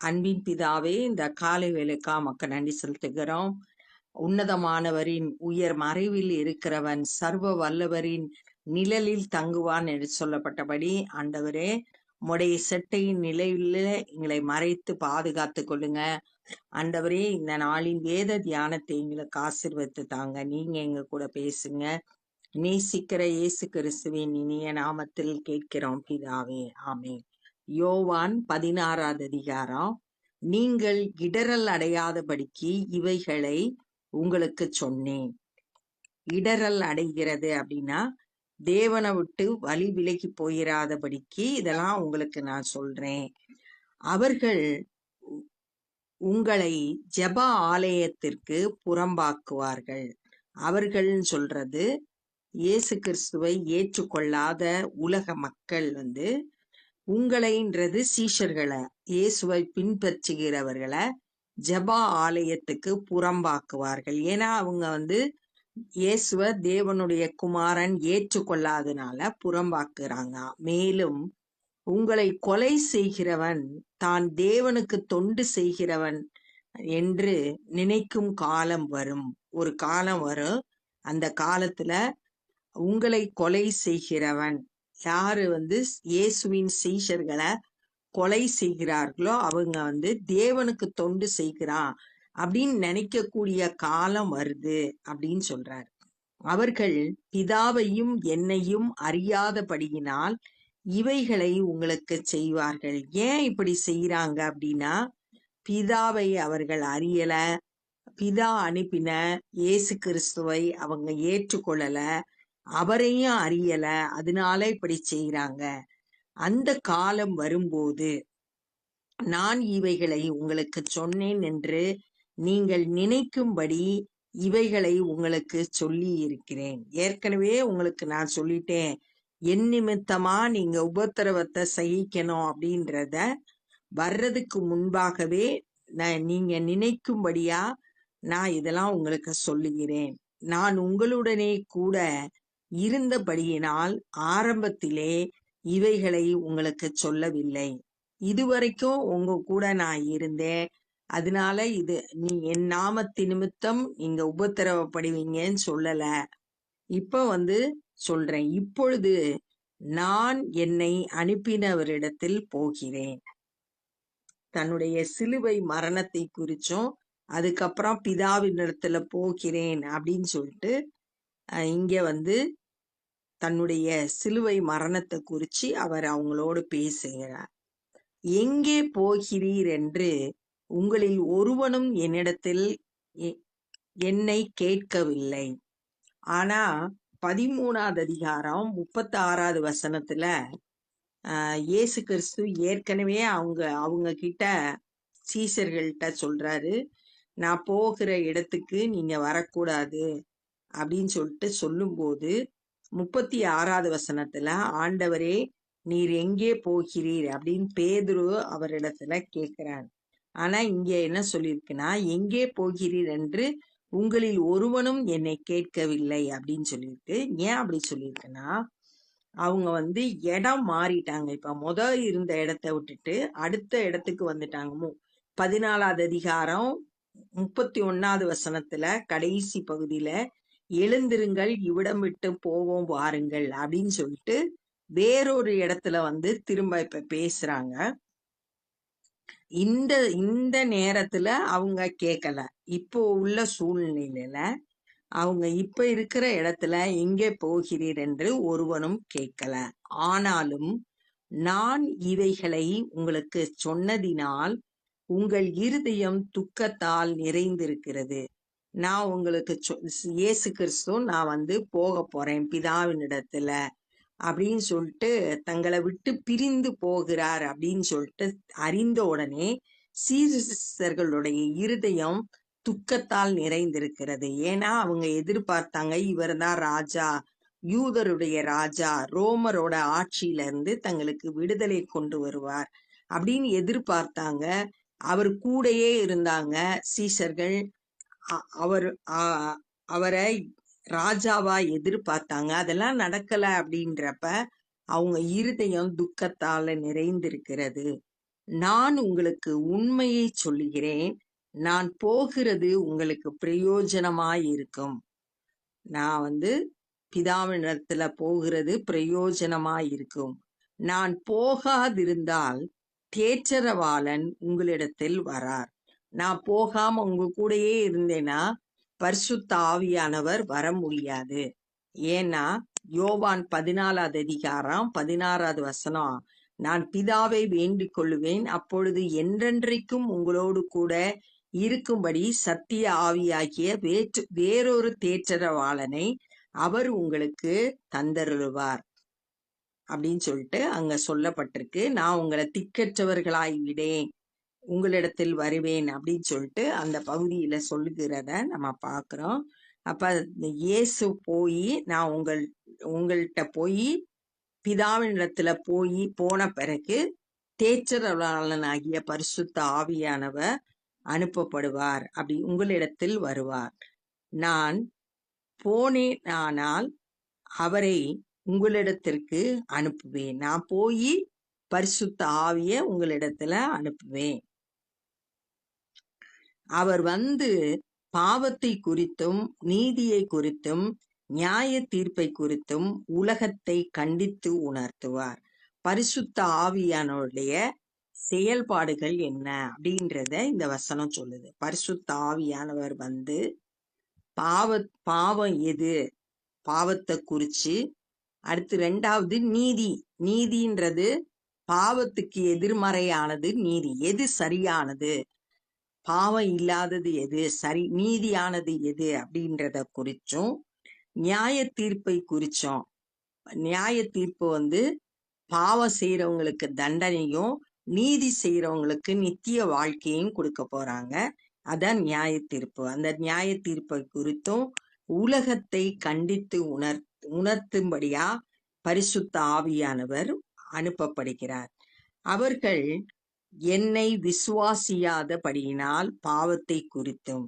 அன்பின் பிதாவே இந்த காலை வேலைக்கா மக்கள் நன்றி செலுத்துகிறோம். உன்னதமானவரின் உயர் மறைவில் இருக்கிறவன் சர்வ வல்லவரின் நிழலில் தங்குவான் என்று சொல்லப்பட்டபடி ஆண்டவரே உடைய செட்டையின் நிலையில எங்களை மறைத்து பாதுகாத்து கொள்ளுங்க. ஆண்டவரே இந்த நாளின் வேத தியானத்தை எங்களுக்கு ஆசிர்வத்து தாங்க. நீங்க எங்க கூட பேசுங்க. நேசிக்கிற இயேசு கிறிஸ்துவின் இனிய நாமத்தில் கேட்கிறோம். பிதாவே ஆமே யோவான் பதினாறாவது அதிகாரம். நீங்கள் இடரல் அடையாதபடிக்கு இவைகளை உங்களுக்கு சொன்னேன். இடரல் அடைகிறது அப்படின்னா தேவனை விட்டு வழி விலகி போயிராதபடிக்கு இதெல்லாம் உங்களுக்கு நான் சொல்றேன். அவர்கள் உங்களை ஜப ஆலயத்திற்கு புறம்பாக்குவார்கள். அவர்கள்னு சொல்றது இயேசு கிறிஸ்துவை ஏற்றுக்கொள்ளாத உலக மக்கள் வந்து உங்களைன்றது சீஷர்களை இயேசுவை பின்பற்றுகிறவர்களை ஜபா ஆலயத்துக்கு புறம்பாக்குவார்கள். ஏன்னா அவங்க வந்து இயேசுவ தேவனுடைய குமாரன் ஏற்றுக்கொள்ளாதனால புறம்பாக்குறாங்க. மேலும் உங்களை கொலை செய்கிறவன் தான் தேவனுக்கு தொண்டு செய்கிறவன் என்று நினைக்கும் காலம் வரும். ஒரு காலம் வரும். அந்த காலத்துல உங்களை கொலை செய்கிறவன் யாரு வந்து இயேசுவின் சீஷர்களை கொலை செய்கிறார்களோ அவங்க வந்து தேவனுக்கு தொண்டு செய்கிறான் அப்படின்னு நினைக்கக்கூடிய காலம் வருது அப்படின்னு சொல்றார். அவர்கள் பிதாவையும் என்னையும் அறியாதபடியினால் இவைகளை உங்களுக்கு செய்வார்கள். ஏன் இப்படி செய்யறாங்க அப்படின்னா பிதாவை அவர்கள் அறியல பிதா அனுப்பின இயேசு கிறிஸ்துவை அவங்க ஏற்றுக்கொள்ளல அவரையும் அறியல. அதனால இப்படி செய்யறாங்க அந்த காலம் வரும்போது நான் இவைகளை உங்களுக்கு சொன்னேன் என்று நீங்கள் நினைக்கும்படி இவைகளை உங்களுக்கு சொல்லி இருக்கிறேன் ஏற்கனவே உங்களுக்கு நான் சொல்லிட்டேன். என் நிமித்தமா நீங்க உபத்திரவத்தை சகிக்கணும் அப்படின்றத வர்றதுக்கு முன்பாகவே நான் நீங்க நினைக்கும்படியா நான் இதெல்லாம் உங்களுக்கு சொல்லுகிறேன். நான் உங்களுடனே கூட இருந்தபடியினால் ஆரம்பத்திலே இவைகளை உங்களுக்கு சொல்லவில்லை. இதுவரைக்கும் உங்க கூட நான் இருந்தேன். அதனால இது நீ என் நாமத்து நிமித்தம் நீங்க உபத்திரவப்படுவீங்கன்னு சொல்லல. இப்ப வந்து சொல்றேன். இப்பொழுது நான் என்னை அனுப்பினவரிடத்தில் போகிறேன். தன்னுடைய சிலுவை மரணத்தை குறிச்சும் அதுக்கப்புறம் பிதாவினிடத்துல போகிறேன் அப்படின்னு சொல்லிட்டு இங்க வந்து தன்னுடைய சிலுவை மரணத்தை குறிச்சு அவர் அவங்களோடு பேசுகிறார். எங்கே போகிறீர் என்று உங்களில் ஒருவனும் என்னிடத்தில் எ- என்னை கேட்கவில்லை. ஆனா பதிமூணாவது அதிகாரம் முப்பத்தி ஆறாவது வசனத்துல ஆஹ், இயேசு கிறிஸ்து ஏற்கனவே அவங்க அவங்க கிட்ட சீசர்கள்ட்ட சொல்றாரு நான் போகிற இடத்துக்கு நீங்க வரக்கூடாது. அப்படின்னு சொல்லிட்டு சொல்லும்போது முப்பத்தி ஆறாவது வசனத்துல ஆண்டவரே நீர் எங்கே போகிறீர்? அப்படின்னு பேதுரு அவரிடத்துல கேட்கிறார் ஆனா இங்க என்ன சொல்லியிருக்குன்னா எங்கே போகிறீர் என்று உங்களில் ஒருவனும் என்னை கேட்கவில்லை அப்படின்னு சொல்லியிருக்கு ஏன் அப்படி சொல்லியிருக்குன்னா அவங்க வந்து இடம் மாறிட்டாங்க. இப்ப முத இருந்த இடத்த விட்டுட்டு அடுத்த இடத்துக்கு வந்துட்டாங்கமோ. பதினாலாவது அதிகாரம் முப்பத்தி ஒன்னாவது வசனத்துல கடைசி பகுதியில எழுந்திருங்கள் இவ்விடம் விட்டு போவோம் வாருங்கள் அப்படின்னு சொல்லிட்டு வேறொரு இடத்துல வந்து திரும்ப இப்ப பேசுறாங்க. இந்த இந்த நேரத்துல அவங்க கேட்கல இப்போ உள்ள சூழ்நிலையில அவங்க இப்ப இருக்கிற இடத்துல எங்கே போகிறீர் என்று ஒருவனும் கேட்கல ஆனாலும் நான் இவைகளை உங்களுக்கு சொன்னதினால் உங்கள் இருதயம் துக்கத்தால் நிறைந்திருக்கிறது. நான் உங்களுக்கு இயேசு கிறிஸ்து நான் வந்து போக போறேன் பிதாவினிடத்துல அப்படின்னு சொல்லிட்டு தங்களை விட்டு பிரிந்து போகிறார் அப்படின்னு சொல்லிட்டு அறிந்த உடனே சீசர்களுடைய இருதயம் துக்கத்தால் நிறைந்திருக்கிறது. ஏன்னா அவங்க எதிர்பார்த்தாங்க இவர்தான் ராஜா யூதருடைய ராஜா ரோமரோட ஆட்சியில இருந்து தங்களுக்கு விடுதலை கொண்டு வருவார் அப்படின்னு எதிர்பார்த்தாங்க. அவர் கூடயே இருந்தாங்க சீசர்கள். அவர் அவரை ராஜாவா எதிர்பார்த்தாங்க. அதெல்லாம் நடக்கல அப்படின்றப்ப அவங்க இருதயம் துக்கத்தால நிறைந்திருக்கிறது. நான் உங்களுக்கு உண்மையை சொல்லுகிறேன். நான் போகிறது உங்களுக்கு பிரயோஜனமாயிருக்கும் நான் வந்து பிதாவினிடத்துல போகிறது பிரயோஜனமாயிருக்கும் நான் போகாதிருந்தால் தேற்றரவாளன் உங்களிடத்தில் வரார். நான் போகாம உங்க கூடயே இருந்தேன்னா பரிசுத்த ஆவியானவர் வர முடியாது. ஏன்னா யோவான் பதினாலாவது அதிகாரம் பதினாறாவது வசனம் நான் பிதாவை வேண்டிக் கொள்ளுவேன் அப்பொழுது என்றென்றைக்கும் உங்களோடு கூட இருக்கும்படி சத்திய ஆவியாகிய வேற்று வேறொரு தேற்றரவாளனை அவர் உங்களுக்கு தந்தருவார் அப்படின்னு சொல்லிட்டு அங்க சொல்லப்பட்டிருக்கு. நான் உங்களை திக்கற்றவர்களாய் விடேன் உங்களிடத்தில் வருவேன் அப்படின்னு சொல்லிட்டு அந்த பகுதியில சொல்லுகிறத நம்ம பார்க்குறோம் அப்ப இயேசு போய் நான் உங்கள் உங்கள்கிட்ட போய் பிதாவினிடத்துல போய் போன பிறகு தேற்றரவாளனாகிய பரிசுத்த ஆவியானவர் அனுப்பப்படுவார். அப்படி உங்களிடத்தில் வருவார். நான் போனேனானால் அவரை உங்களிடத்திற்கு அனுப்புவேன். நான் போய் பரிசுத்த ஆவிய உங்களிடத்துல அனுப்புவேன். அவர் வந்து பாவத்தை குறித்தும் நீதியை குறித்தும் நியாய தீர்ப்பை குறித்தும் உலகத்தை கண்டித்து உணர்த்துவார். பரிசுத்த ஆவியானவருடைய செயல்பாடுகள் என்ன அப்படின்றத இந்த வசனம் சொல்லுது. பரிசுத்த ஆவியானவர் வந்து பாவ பாவம் எது? பாவத்தை குறிச்சு. அடுத்து ரெண்டாவது நீதி. நீதின்றது பாவத்துக்கு எதிர்மறையானது நீதி. எது சரியானது? பாவம் இல்லாதது எது? சரி நீதியானது எது? அப்படின்றத குறிச்சும் நியாய தீர்ப்பை குறிச்சோம் நியாய தீர்ப்பு வந்து பாவம் செய்யறவங்களுக்கு தண்டனையும் நீதி செய்யறவங்களுக்கு நித்திய வாழ்க்கையும் கொடுக்க போறாங்க. அதான் நியாய தீர்ப்பு. அந்த நியாய தீர்ப்பை குறித்தும் உலகத்தை கண்டித்து உணர் உணர்த்தும்படியா பரிசுத்த ஆவியானவர் அனுப்பப்படுகிறார். அவர்கள் என்னை விசுவாசியாதபடியினால் பாவத்தை குறித்தும்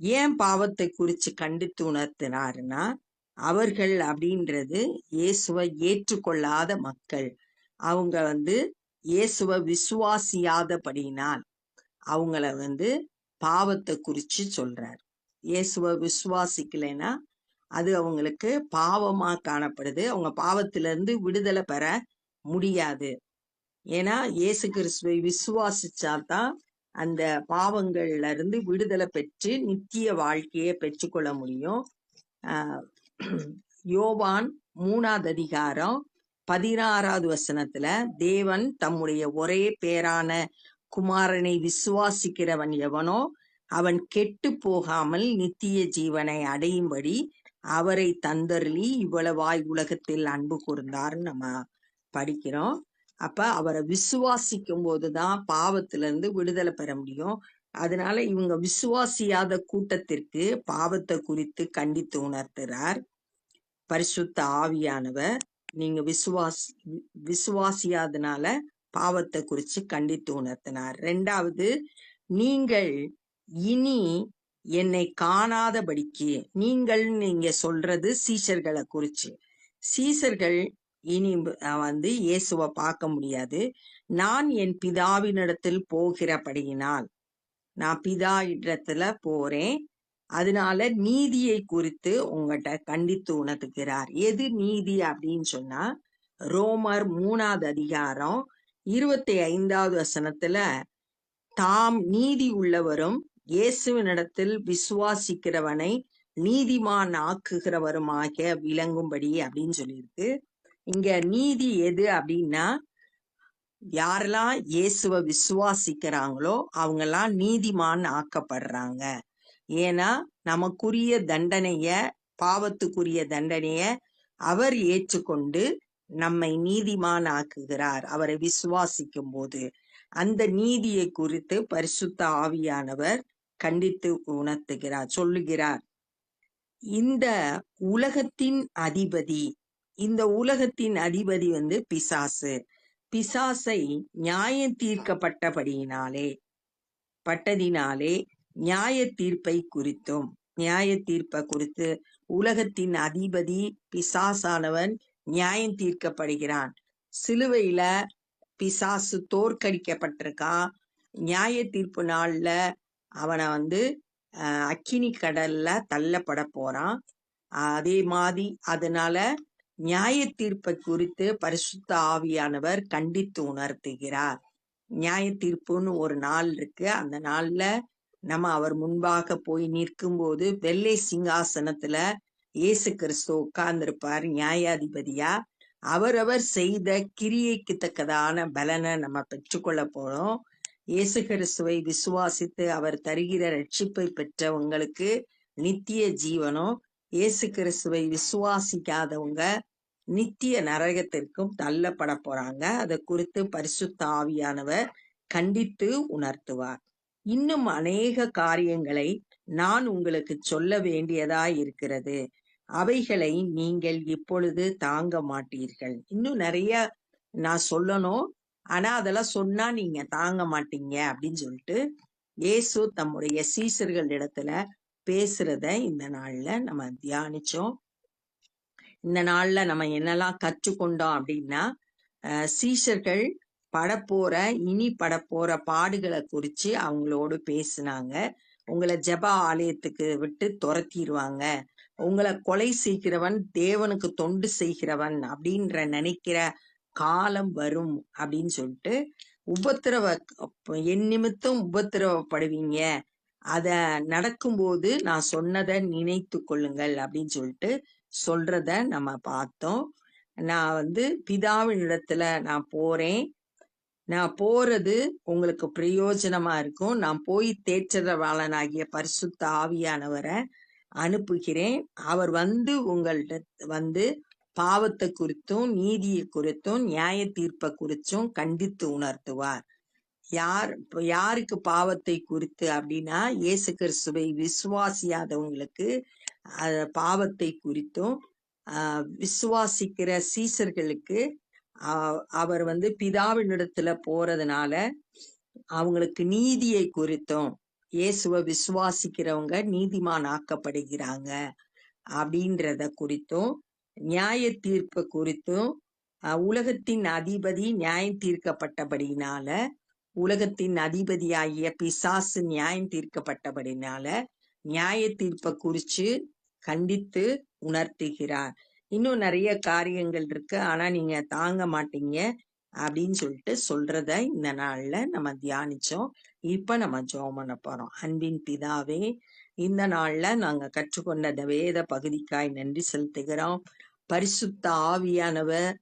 ஏன் பாவத்தை குறிச்சு கண்டித்து உணர்த்தினாருன்னா அவர்கள் அப்படின்றது இயேசுவை ஏற்றுக்கொள்ளாத மக்கள். அவங்க வந்து இயேசுவை விசுவாசியாதபடியினால் அவங்கள வந்து பாவத்தை குறித்து சொல்றார். இயேசுவை விசுவாசிக்கலைன்னா அது அவங்களுக்கு பாவமா காணப்படுது. அவங்க பாவத்திலிருந்து விடுதலை பெற முடியாது. ஏன்னா இயேசு கிறிஸ்துவை விசுவாசிச்சாதான் அந்த பாவங்கள்ல இருந்து விடுதலை பெற்று நித்திய வாழ்க்கையை பெற்றுக்கொள்ள முடியும். ஆஹ் யோவான் மூணாவது அதிகாரம் பதினாறாவது வசனத்துல தேவன் தம்முடைய ஒரே பேரான குமாரனை விசுவாசிக்கிறவன் எவனோ அவன் கெட்டு போகாமல் நித்திய ஜீவனை அடையும்படி அவரை தந்தருளி இவ்வளவாய் உலகத்தில் அன்பு கூர்ந்தார். நம்ம படிக்கிறோம். அப்ப அவரை விசுவாசிக்கும் போதுதான் பாவத்திலிருந்து விடுதலை பெற முடியும். அதனால இவங்க விசுவாசியாத கூட்டத்திற்கு பாவத்தை குறித்து கண்டித்து உணர்த்துறார். பரிசுத்த ஆவியானவர் நீங்க விசுவாஸ் விசுவாசியாதனால பாவத்தை குறித்து கண்டித்து உணர்த்தினார். ரெண்டாவது நீங்கள் இனி என்னை காணாதபடிக்கு நீங்கள் நீங்க சொல்றது சீசர்களை குறிச்சு சீசர்கள் இனி வந்து இயேசுவை பார்க்க முடியாது. நான் என் பிதாவினிடத்தில் போகிறபடியினால். நான் பிதா இடத்துல போறேன். அதனால நீதியை குறித்து உங்கள்கிட்ட கண்டித்து உணர்த்துகிறார். எது நீதி அப்படின்னு சொன்னா ரோமர் மூணாவது அதிகாரம் இருபத்தி ஐந்தாவது வசனத்துல தாம் நீதி உள்ளவரும் இயேசுவினிடத்தில் விசுவாசிக்கிறவனை நீதிமான் ஆக்குகிறவருமாக விளங்கும்படி அப்படின்னு சொல்லியிருக்கு. இங்க நீதி எது அப்படின்னா யாரெல்லாம் இயேசுவை விசுவாசிக்கிறாங்களோ அவங்கெல்லாம் நீதிமான் ஆக்கப்படுறாங்க. ஏன்னா நமக்குரிய தண்டனைய பாவத்துக்குரிய தண்டனைய அவர் ஏற்றுக்கொண்டு நம்மை நீதிமான் ஆக்குகிறார் அவரை விசுவாசிக்கும் போது. அந்த நீதியை குறித்து பரிசுத்த ஆவியானவர் கண்டித்து உணர்த்துகிறார் சொல்லுகிறார். இந்த உலகத்தின் அதிபதி இந்த உலகத்தின் அதிபதி வந்து பிசாசு. பிசாசை நியாயம் தீர்க்கப்பட்டபடியினாலே பட்டதினாலே நியாய தீர்ப்பை குறித்தும். நியாய தீர்ப்பை குறித்து உலகத்தின் அதிபதி பிசாசானவன் நியாயம் தீர்க்கப்படுகிறான். சிலுவையில பிசாசு தோற்கடிக்கப்பட்டிருக்கான் நியாய தீர்ப்பு நாள்ல அவனை வந்து அஹ், அக்கினி கடல்ல தள்ளப்பட போறான். அதே மாதிரி அதனால நியாய தீர்ப்பை குறித்து பரிசுத்த ஆவியானவர் கண்டித்து உணர்த்துகிறார். நியாய தீர்ப்புன்னு ஒரு நாள் இருக்கு. அந்த நாள்ல நம்ம அவர் முன்பாக போய் நிற்கும்போது வெள்ளை சிங்காசனத்துல இயேசு கிறிஸ்து உட்கார்ந்திருப்பார் நியாயாதிபதியா? அவரவர் செய்த கிரியைக்கு தக்கதான பலனை நம்ம பெற்றுக்கொள்ள போறோம். இயேசு கிறிஸ்துவை விசுவாசித்து அவர் தருகிற ரட்சிப்பை பெற்றவங்களுக்கு நித்திய ஜீவனும் இயேசு கிறிஸ்துவை விசுவாசிக்காதவங்க நித்திய நரகத்திற்கும் தள்ளப்பட போறாங்க அதை குறித்து பரிசுத்த ஆவியானவர் கண்டித்து உணர்த்துவார். இன்னும் அநேக காரியங்களை நான் உங்களுக்கு சொல்ல வேண்டியதா இருக்கிறது. அவைகளை நீங்கள் இப்பொழுது தாங்க மாட்டீர்கள். இன்னும் நிறைய நான் சொல்லணும். ஆனா அதெல்லாம் சொன்னா நீங்க தாங்க மாட்டீங்க அப்படின்னு சொல்லிட்டு இயேசு தம்முடைய சீசர்கள் இடத்துல பேசுறத இந்த நாள்ல நம்ம தியானிச்சோம். இந்த நாள்ல நம்ம என்னெல்லாம் கற்றுக்கொண்டோம் அப்படின்னா அஹ், சீஷர்கள் படப்போற இனி படப்போற பாடுகளை குறிச்சு அவங்களோடு பேசினாங்க. உங்களை ஜப ஆலயத்துக்கு விட்டு துரத்திடுவாங்க உங்களை கொலை செய்கிறவன் தேவனுக்கு தொண்டு செய்கிறவன் அப்படின்ற நினைக்கிற காலம் வரும் அப்படின்னு சொல்லிட்டு உபத்திரவ என் நிமித்தம் உபத்திரவப்படுவீங்க. அத நடக்கும்போது நான் சொன்னதை நினைத்து கொள்ளுங்கள் அப்படின்னு சொல்லிட்டு சொல்றத நம்ம பார்த்தோம். நான் வந்து பிதாவின் இடத்துல நான் போறேன். நான் போறது உங்களுக்கு பிரயோஜனமா இருக்கும். நான் போய் தேற்றவாளனாகிய பரிசுத்த ஆவியானவரை அனுப்புகிறேன். அவர் வந்து உங்கள்கிட்ட வந்து பாவத்தை குறித்தும் நீதியை குறித்தும் நியாய தீர்ப்பை குறித்தும் கண்டித்து உணர்த்துவார். யார் யாருக்கு பாவத்தை குறித்து அப்படின்னா இயேசு கிறிஸ்துவை விசுவாசியாதவங்களுக்கு பாவத்தை குறித்தும் விசுவாசிக்கிற சீசர்களுக்கு அவர் வந்து பிதாவினிடத்துல போறதுனால அவங்களுக்கு நீதியை குறித்தும் இயேசுவை விசுவாசிக்கிறவங்க நீதிமான் ஆக்கப்படுகிறாங்க அப்படின்றத குறித்தும் நியாய தீர்ப்பு குறித்தும் உலகத்தின் அதிபதி நியாயம் தீர்க்கப்பட்டபடினால உலகத்தின் அதிபதியாகிய பிசாசு நியாயம் தீர்க்கப்பட்டபடினால நியாய தீர்ப்பை குறிச்சு கண்டித்து உணர்த்துகிறார். இன்னும் நிறைய காரியங்கள் இருக்கு. ஆனா நீங்க தாங்க மாட்டீங்க அப்படின்னு சொல்லிட்டு சொல்றத இந்த நாள்ல நம்ம தியானிச்சோம். இப்ப நம்ம ஜெபம் பண்ண போறோம். அன்பின் பிதாவே இந்த நாள்ல நாங்க கற்றுக்கொண்ட இந்த வேத பகுதிக்காய் நன்றி செலுத்துகிறோம். பரிசுத்த ஆவியானவர்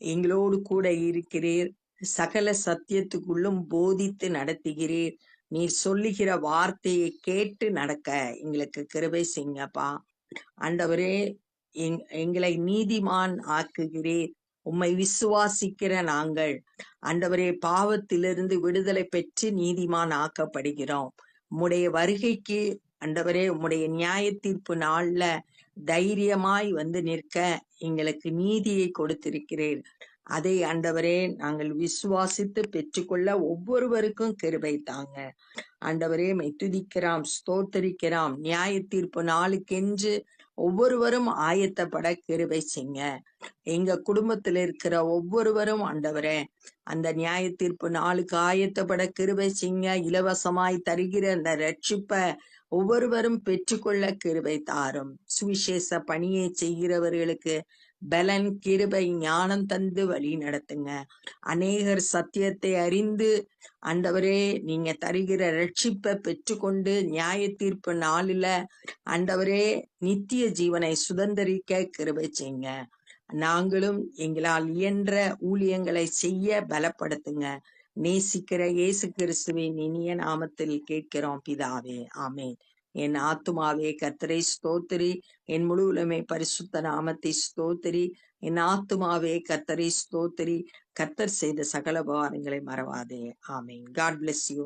எங்களோடு கூட இருக்கிறீர். சகல சத்தியத்துக்குள்ளும் போதித்து நடத்துகிறீர். நீர் சொல்லுகிற வார்த்தையை கேட்டு நடக்க எங்களுக்கு கிருபை செய்யுங்கப்பா. ஆண்டவரே எங் எங்களை நீதிமான் ஆக்குகிறீர். உம்மை விசுவாசிக்கிற நாங்கள். ஆண்டவரே பாவத்திலிருந்து விடுதலை பெற்று நீதிமான் ஆக்கப்படுகிறோம். உம்முடைய வருகைக்கு ஆண்டவரே உம்முடைய நியாய தீர்ப்பு நாள்ல தைரியமாய் வந்து நிற்க எங்களுக்கு நீதியை கொடுத்திருக்கிறீர். அதை ஆண்டவரே நாங்கள் விசுவாசித்து பெற்றுக்கொள்ள ஒவ்வொருவருக்கும் கிருபை தாங்க. ஆண்டவரே மெய் துதிக்கிறோம் ஸ்தோத்தரிக்கிறோம். நியாய தீர்ப்பு நாளுக்கென்று ஒவ்வொருவரும் ஆயத்தப்பட கிருபை செய்ங்க எங்க குடும்பத்துல இருக்கிற ஒவ்வொருவரும் ஆண்டவரே அந்த நியாய தீர்ப்பு நாளுக்கு ஆயத்தப்பட கிருபை செய்ங்க இலவசமாய் தருகிற அந்த ரட்சிப்ப ஒவ்வொருவரும் பெற்றுக்கொள்ள கிருபை தாரும். சுவிசேஷ பணியை செய்கிறவர்களுக்கு பலன் கிருபை ஞானம் தந்து வழி நடத்துங்க. அநேகர் சத்தியத்தை அறிந்து ஆண்டவரே நீங்க தருகிற ரட்சிப்பை பெற்றுக்கொண்டு நியாய தீர்ப்பு நாளில ஆண்டவரே நித்திய ஜீவனை சுதந்தரிக்க கிருபை செய்யுங்க. நாங்களும் எங்களால் இயன்ற ஊழியங்களை செய்ய பலப்படுத்துங்க. நேசிக்கிற இயேசு கிறிஸ்துவின் இனிய நாமத்தில் கேட்கிறோம் பிதாவே. ஆமேன். என் ஆத்துமாவே கர்த்தரை ஸ்தோத்திரி. என் முழு உலமை பரிசுத்த நாமத்தை ஸ்தோத்திரி. என் ஆத்துமாவே கர்த்தரை ஸ்தோத்திரி. கர்த்தர் செய்த சகல உபகாரங்களை மறவாதே. ஆமென். God bless you